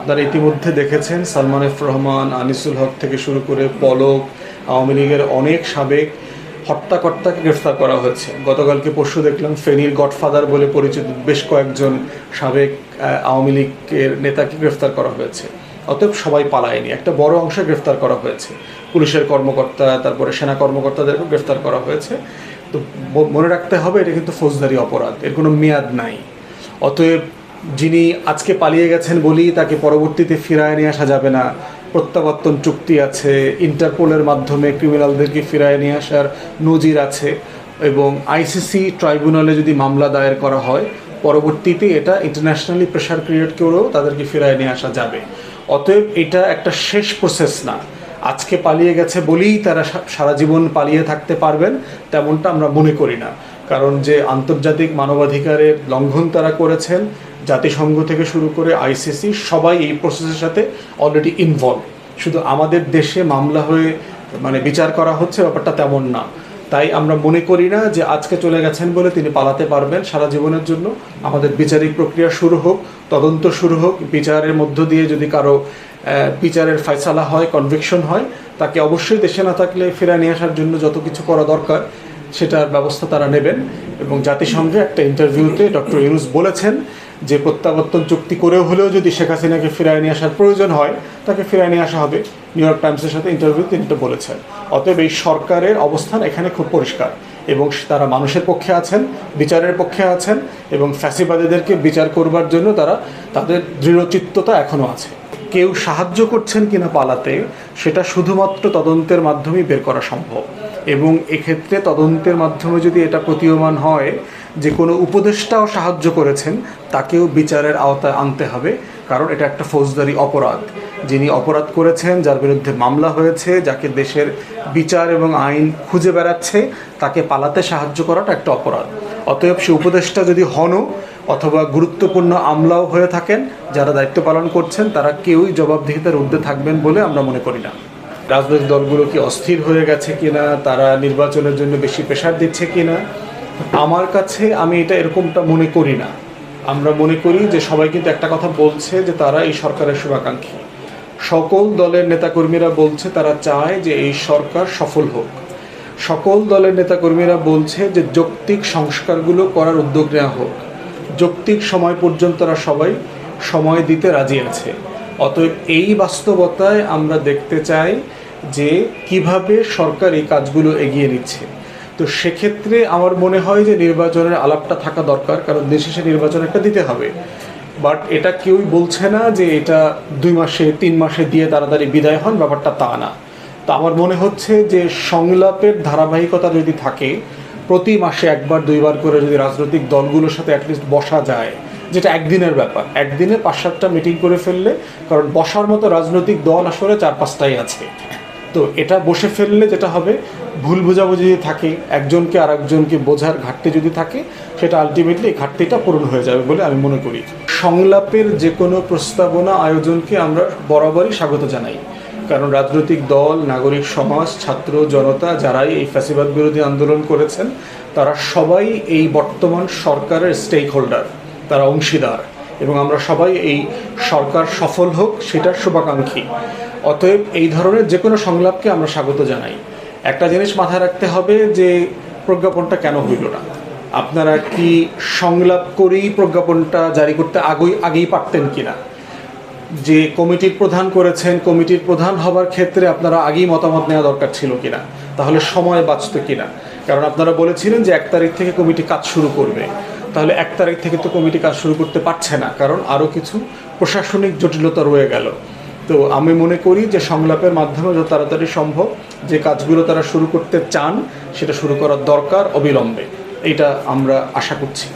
আপনারা ইতিমধ্যে দেখেছেন সালমান এফ রহমান, আনিসুল হক থেকে শুরু করে পলক, আওয়ামী লীগের অনেক সাবেক হত্যাকর্তাকে গ্রেফতার করা হয়েছে। গতকালকে পরশু দেখলাম ফেনীর গডফাদার বলে পরিচিত বেশ কয়েকজন সাবেক আওয়ামী লীগের নেতাকে গ্রেফতার করা হয়েছে। অতএব সবাই পালায়নি। একটা বড় অংশ গ্রেফতার করা হয়েছে। পুলিশের কর্মকর্তা, তারপরে সেনা কর্মকর্তাদেরকেও গ্রেফতার করা হয়েছে। তো মনে রাখতে হবে, এটা কিন্তু ফৌজদারি অপরাধ। এর কোনো মেয়াদ নাই। অতএব যিনি আজকে পালিয়ে গেছেন বলেই তাকে পরবর্তীতে ফিরায় নিয়ে আসা যাবে না। প্রত্যাবর্তন চুক্তি আছে, ইন্টারপোলের মাধ্যমে ক্রিমিনালদেরকে ফিরায় নিয়ে আসার নজির আছে এবং আইসিসি ট্রাইব্যুনালে যদি মামলা দায়ের করা হয়, পরবর্তীতে এটা ইন্টারন্যাশনালি প্রেশার ক্রিয়েট করেও তাদেরকে ফিরায় নিয়ে আসা যাবে। অতএব এটা একটা শেষ প্রসেস না। আজকে পালিয়ে গেছে বলেই তারা সারা জীবন পালিয়ে থাকতে পারবেন, তেমনটা আমরা মনে করি না। কারণ যে আন্তর্জাতিক মানবাধিকারের লঙ্ঘন তারা করেছেন জাতিসংঘ থেকে শুরু করে আইসিসি, সবাই এই প্রসেসের সাথে অলরেডি ইনভলভ শুধু আমাদের দেশে মামলা হয়ে মানে বিচার করা হচ্ছে, ব্যাপারটা তেমন না। তাই আমরা মনে করি না যে আজকে চলে গেছেন বলে তিনি পালাতে পারবেন। সারা জীবনের জন্য আমাদের বিচারিক প্রক্রিয়া শুরু হোক, তদন্ত শুরু হোক। বিচারের মধ্য দিয়ে যদি কারও বিচারের ফয়সালা হয় কনভিকশন হয়, তাকে অবশ্যই দেশে না থাকলে ফেরা নিয়ে আসার জন্য যত কিছু করা দরকার সেটার ব্যবস্থা তারা নেবেন এবং জাতিসংঘে একটা ইন্টারভিউতে ডক্টর ইউনুস বলেছেন যে প্রত্যাবর্তন চুক্তি করেও হলেও যদি শেখ হাসিনাকে ফিরায় নিয়ে আসার প্রয়োজন হয়, তাকে ফিরায় নিয়ে আসা হবে। নিউ ইয়র্ক টাইমসের সাথে ইন্টারভিউ তিনি এটা বলেছেন। অতএব এই সরকারের অবস্থান এখানে খুব পরিষ্কার এবং তারা মানুষের পক্ষে আছেন, বিচারের পক্ষে আছেন এবং ফ্যাসিবাদীদেরকে বিচার করবার জন্য তারা, তাদের দৃঢ়চিত্ততা এখনও আছে। কেউ সাহায্য করছেন কিনা পালাতে, সেটা শুধুমাত্র তদন্তের মাধ্যমেই বের করা সম্ভব। এবং এক্ষেত্রে তদন্তের মাধ্যমে যদি এটা প্রতীয়মান হয়, যে কোনো উপদেষ্টাও সাহায্য করেছেন, তাকেও বিচারের আওতায় আনতে হবে, কারণ এটা একটা ফৌজদারি অপরাধ। যিনি অপরাধ করেছেন, যার বিরুদ্ধে মামলা হয়েছে, যাকে দেশের বিচার এবং আইন খুঁজে বেড়াচ্ছে, তাকে পালাতে সাহায্য করাটা একটা অপরাধ। অতএব সে উপদেষ্টা যদি হনও অথবা গুরুত্বপূর্ণ আমলাও হয়ে থাকেন, যারা দায়িত্ব পালন করছেন, তারা কেউই জবাবদিহিতার ঊর্ধ্বে থাকবেন বলে আমরা মনে করি না। রাজনৈতিক দলগুলো কি অস্থির হয়ে গেছে কিনা, তারা নির্বাচনের জন্য বেশি প্রেশার দিচ্ছে কিনা, আমার কাছে আমি এটা এরকমটা মনে করি না। আমরা মনে করি যে সবাই কিন্তু একটা কথা বলছে যে তারা এই সরকারের শুভাকাঙ্ক্ষী। সকল দলের নেতাকর্মীরা বলছে তারা চায় যে এই সরকার সফল হোক। সকল দলের নেতাকর্মীরা বলছে যে যৌক্তিক সংস্কারগুলো করার উদ্যোগ নেওয়া হোক। যৌক্তিক সময় পর্যন্ত তারা সবাই সময় দিতে রাজি আছে। অতএব এই বাস্তবতায় আমরা দেখতে চাই যে কীভাবে সরকার এই কাজগুলো এগিয়ে নিচ্ছে। তো সেক্ষেত্রে আমার মনে হয় যে নির্বাচনের আলাপটা থাকা দরকার, কারণ দেশে নির্বাচন একটা দিতে হবে। বাট এটা কেউই বলছে না যে এটা দুই মাসে, তিন মাসে দিয়ে তাড়াতাড়ি বিদায় হন, ব্যাপারটা তা না। তো আমার মনে হচ্ছে যে সংলাপের ধারাবাহিকতা যদি থাকে, প্রতি মাসে একবার, দুইবার করে যদি রাজনৈতিক দলগুলোর সাথে অ্যাটলিস্ট বসা যায়, যেটা একদিনের ব্যাপার। একদিনে পাঁচ, সাতটা মিটিং করে ফেললে, কারণ বসার মতো রাজনৈতিক দল আসলে চার পাঁচটাই আছে। তো এটা বসে ফেললে যেটা হবে, ভুল বোঝাবুঝি যদি থাকে, একজনকে আর একজনকে বোঝার ঘাটতি যদি থাকে, সেটা আলটিমেটলি এই ঘাটতিটা পূরণ হয়ে যাবে বলে আমি মনে করি। সংলাপের যে কোনো প্রস্তাবনা আয়োজনকে আমরা বরাবরই স্বাগত জানাই। কারণ রাজনৈতিক দল, নাগরিক সমাজ, ছাত্র, জনতা যারাই এই ফ্যাসিবাদ বিরোধী আন্দোলন করেছেন, তারা সবাই এই বর্তমান সরকারের স্টেক হোল্ডার তারা অংশীদার। এবং আমরা সবাই এই সরকার সফল হোক, সেটার শুভাকাঙ্ক্ষী। অতএব এই ধরনের যে কোনো সংলাপকে আমরা স্বাগত জানাই। একটা জিনিস মাথায় রাখতে হবে যে, প্রজ্ঞাপনটা কেন হইল না? আপনারা কি সংলাপ করেই প্রজ্ঞাপনটা জারি করতে আগেই আগেই পারতেন কিনা? যে কমিটির প্রধান করেছেন, কমিটির প্রধান হবার ক্ষেত্রে আপনারা আগেই মতামত নেওয়া দরকার ছিল কিনা? তাহলে সময় বাঁচত কিনা? কারণ আপনারা বলেছিলেন যে এক তারিখ থেকে কমিটি কাজ শুরু করবে। তাহলে এক তারিখ থেকে তো কমিটি কাজ শুরু করতে পারছে না, কারণ আরও কিছু প্রশাসনিক জটিলতা রয়ে গেল। তো আমি মনে করি যে সংলাপের মাধ্যমে যত তাড়াতাড়ি সম্ভব যে কাজগুলো তারা শুরু করতে চান, সেটা শুরু করার দরকার অবিলম্বে। এটা আমরা আশা করছি।